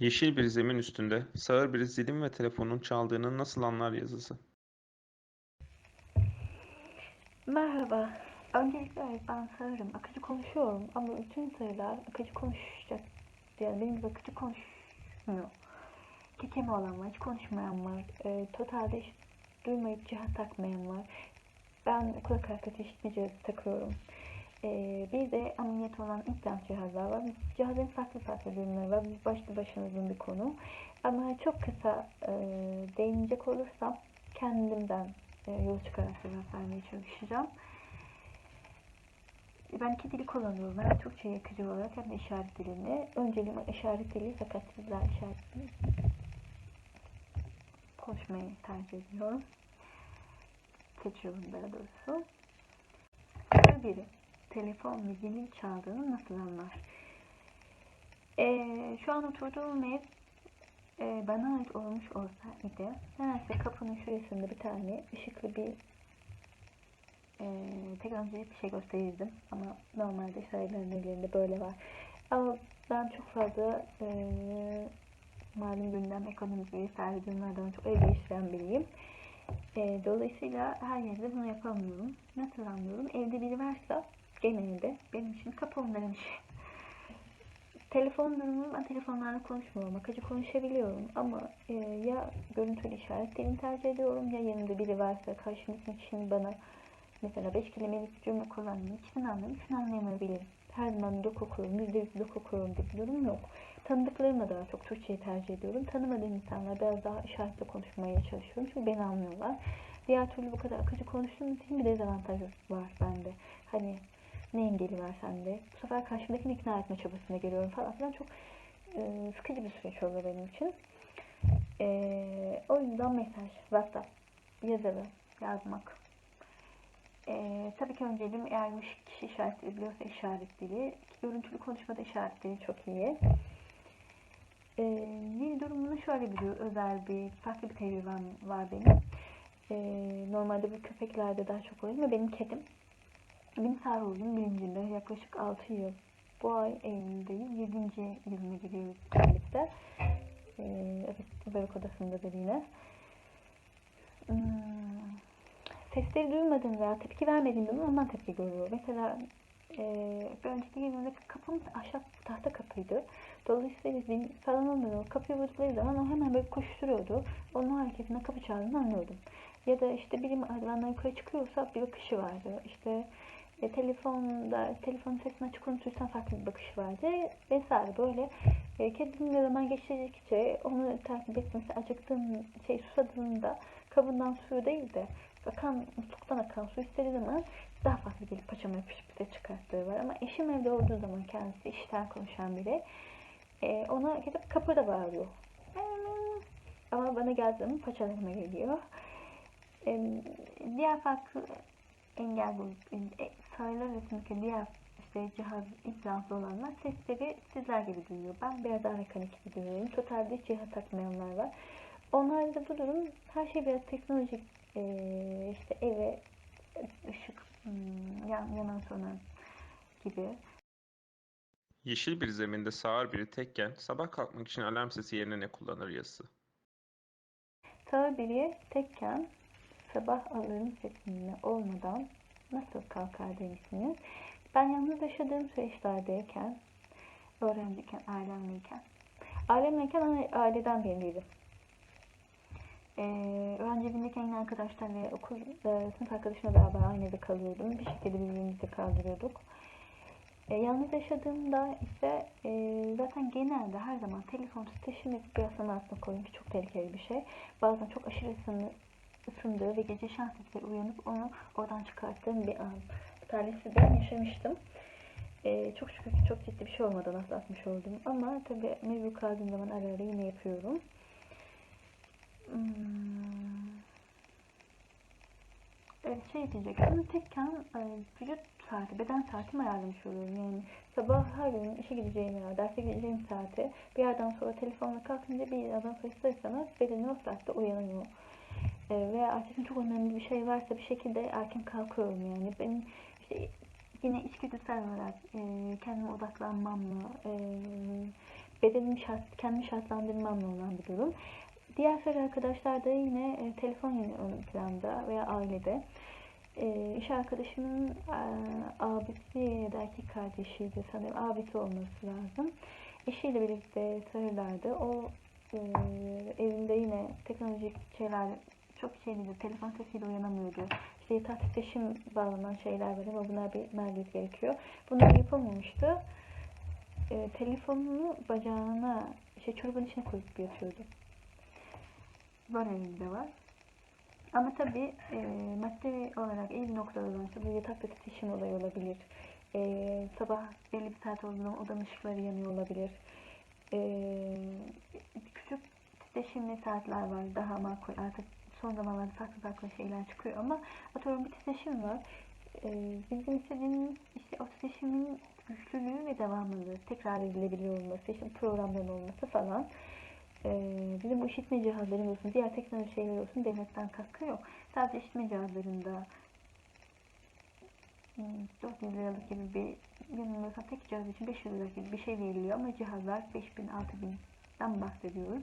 Yeşil bir zemin üstünde sağır bir zilin ve telefonun çaldığını nasıl anlar yazısı. Merhaba. Öncelikle evet ben sağırım. Akıcı konuşuyorum ama bütün sağırlar akıcı konuşacak. Yani benim gibi akıcı konuşmuyor. Kekeme olan var, hiç konuşmayan var. E, totalde hiç duymayıp cihaz takmayan var. Ben kulak arkası işitme cihazı takıyorum. E, bir de ameliyat olan implant cihazlar var. Cihazın farklı farklı bölümleri var. Bu başlı başına uzun bir konu. Ama çok kısa e, değinecek olursam kendimden e, yol çıkarak cevap vermeye çalışacağım. Ben iki dili kullanıyorum. Hem Türkçe yakıcı olarak hem de işaret dilini. Önceliğim işaret dili fakat sizler işaret dili konuşmayı tercih ediyorum. Seçiyorum daha doğrusu. Biri. Telefon zilin çaldığını nasıl anlar? Ee, şu an oturduğum ev e, bana ait olmuş olsaydı nedense kapının şurasında bir tane ışıklı bir e, teknolojik bir şey gösterirdim. Ama normalde şairlerin evlerinde böyle var. Ama ben çok fazla e, malum gündem ekonomik vesaire durumlardan çok el değiştiren biriyim. E, dolayısıyla her yerde bunu yapamıyorum. Nasıl anlıyorum? Evde biri varsa genelde benim için kapı onların işi telefon durumum ben telefonlarla konuşmuyorum. Akıcı konuşabiliyorum ama e, ya görüntülü işaret tercih ediyorum ya yanımda biri varsa karşımdaki kişinin bana mesela 5 kelimelik cümle kullanmayı ikisini anlayıp ikisini anlayamayabilirim. Her zaman dok okuyorum, yüzde yüz dok okuyorum diye bir durum yok. Tanıdıklarımla daha çok Türkçeyi tercih ediyorum. Tanımadığım insanlar biraz daha işaretle konuşmaya çalışıyorum. Çünkü beni anlıyorlar. Diğer türlü bu kadar akıcı konuştuğum için bir dezavantaj var bende. Hani ne engeli var sende? Bu sefer karşımdakini ikna etme çabasına geliyorum falan filan. Çok e, sıkıcı bir süreç oluyor benim için. E, o yüzden mesaj, WhatsApp, yazılı, yazmak. E, tabii ki önceliğim eğer bu kişi işaret dili biliyorsa işaret dili. Görüntülü konuşmada işaret dili çok iyi. E, dil durumunda şöyle bir özel bir, farklı bir tecrübem var benim. E, normalde bu köpeklerde daha çok oluyor ama benim kedim benim sarhoşum bilincinde yaklaşık 6 yıl. Bu ay Eylül'deyiz. 7. yılına giriyoruz birlikte. Ee, bebek odasındadır yine. Hmm, sesleri duymadığım veya tepki vermediğim zaman ondan tepki görüyor. Mesela e, bir önceki yılında kapım ahşap tahta kapıydı. Dolayısıyla falan olmuyor. Kapıyı vurdukları zaman o hemen böyle koşturuyordu. Onun hareketinden kapı çaldığını anlıyordum. Ya da işte biri merdivenden yukarı çıkıyorsa bir bakışı vardı. İşte e, telefonda telefon sesini açık unutursan farklı bir bakış vardı vesaire böyle. E, kedinin zaman geçirdikçe onu takip etmesi acıktığın şey susadığında kabından suyu değil de akan musluktan akan su istediği zaman daha fazla gelip paçama yapışıp bize çıkarttığı var. Ama eşim evde olduğu zaman kendisi işten konuşan biri e, ona gidip kapıda bağırıyor. Ama bana geldiği zaman paçalarıma geliyor. E, diğer farklı engel e, sayılar arasındaki diğer işte cihaz implantlı olanlar sesleri sizler gibi duyuyor. Ben biraz daha mekanik gibi duyuyorum. Totalde hiç cihaz takmayanlar var. Onlarda bu durum her şey biraz teknolojik e, işte eve ışık hmm, yan, yanan sönen gibi. Yeşil bir zeminde sağır biri tekken sabah kalkmak için alarm sesi yerine ne kullanır yazısı. Sağır biri tekken sabah alarm sesinde olmadan nasıl kalkar demişsiniz. Ben yalnız yaşadığım süreçlerdeyken, öğrenciyken, ailemleyken, ailemleyken aileden biriydim. Ee, öğrenci evindeyken yine arkadaşlar ve okul e, sınıf arkadaşımla beraber aynı evde kalıyordum. Bir şekilde birbirimizi kaldırıyorduk. E, yalnız yaşadığımda ise e, zaten genelde her zaman telefon titreşimi bir yasanın altına koyun ki çok tehlikeli bir şey. Bazen çok aşırı ısındığı ve gece şans eseri uyanıp onu oradan çıkarttığım bir an. Talihsizden yaşamıştım. Ee, çok şükür ki çok ciddi bir şey olmadan atlatmış oldum. Ama tabii mecbur kaldığım zaman ara ara yine yapıyorum. Hmm. Evet, şey diyecektim. Tekken e, vücut saati, beden saatimi ayarlamış oluyorum. Yani sabah her gün işe gideceğim ya, derse gideceğim saati bir yerden sonra telefonla kalkınca bir yerden sonra ister bedenim o saatte uyanıyor veya ertesi çok önemli bir şey varsa bir şekilde erken kalkıyorum yani. Benim işte yine içgüdüsel olarak e, kendime odaklanmamla, e, bedenimi şart, kendi şartlandırmamla olan bir durum. Diğer soru arkadaşlar da yine e, telefon yine ön planda veya ailede. E, iş arkadaşımın e, abisi ya da erkek kardeşiydi sanırım abisi olması lazım. Eşiyle birlikte sarılardı. O e, evinde yine teknolojik şeyler çok şeydi. Telefon sesiyle uyanamıyordu. İşte yatak titreşim bağlanan şeyler var ama bunlar bir maliyet gerekiyor. Bunlar yapamamıştı. E, telefonunu bacağına, işte çorabın içine koyup yatıyordu. Böyle evinde var. Ama tabii e, maddi olarak iyi bir noktada olansa bu yatakta titreşim olayı olabilir. E, sabah belli bir saat olduğunda odanın ışıkları yanıyor olabilir. E, küçük titreşimli saatler var. Daha makul. Artık son zamanlarda farklı farklı şeyler çıkıyor ama atıyorum bir titreşim var. E, bizim istediğimiz işte o titreşimin güçlülüğü ve devamlılığı tekrar edilebiliyor olması, işte programların olması falan. Ee, bizim bu işitme cihazları olsun, diğer teknoloji şeyler olsun devletten katkı yok. Sadece işitme cihazlarında hmm, 400 liralık gibi bir yanılmıyorsam tek cihaz için 500 lira gibi bir şey veriliyor ama cihazlar 5000 6000'den bahsediyoruz.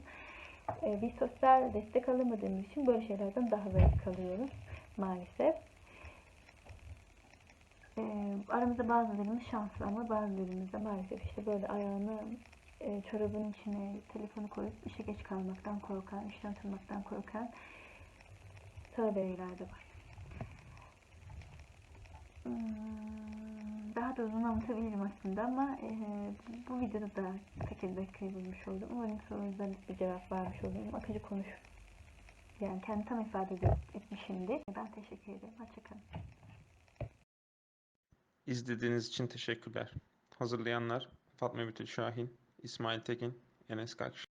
Ee, biz sosyal destek alamadığımız için böyle şeylerden daha zayıf kalıyoruz maalesef. Ee, aramızda bazılarımız şanslı ama bazılarımız da maalesef işte böyle ayağını e, çorabın içine telefonu koyup işe geç kalmaktan korkan, işten atılmaktan korkan tövbeyler de var. Hmm, Daha da uzun anlatabilirim aslında ama e, bu videoda da 8 dakikayı bulmuş oldum. Umarım sorunuza bir cevap vermiş olurum. Akıcı konuş. Yani kendi tam ifade etmişimdir. Ben teşekkür ederim. Hoşçakalın. İzlediğiniz için teşekkürler. Hazırlayanlar Fatma Bütül Şahin, İsmail Tekin, Enes Kakş.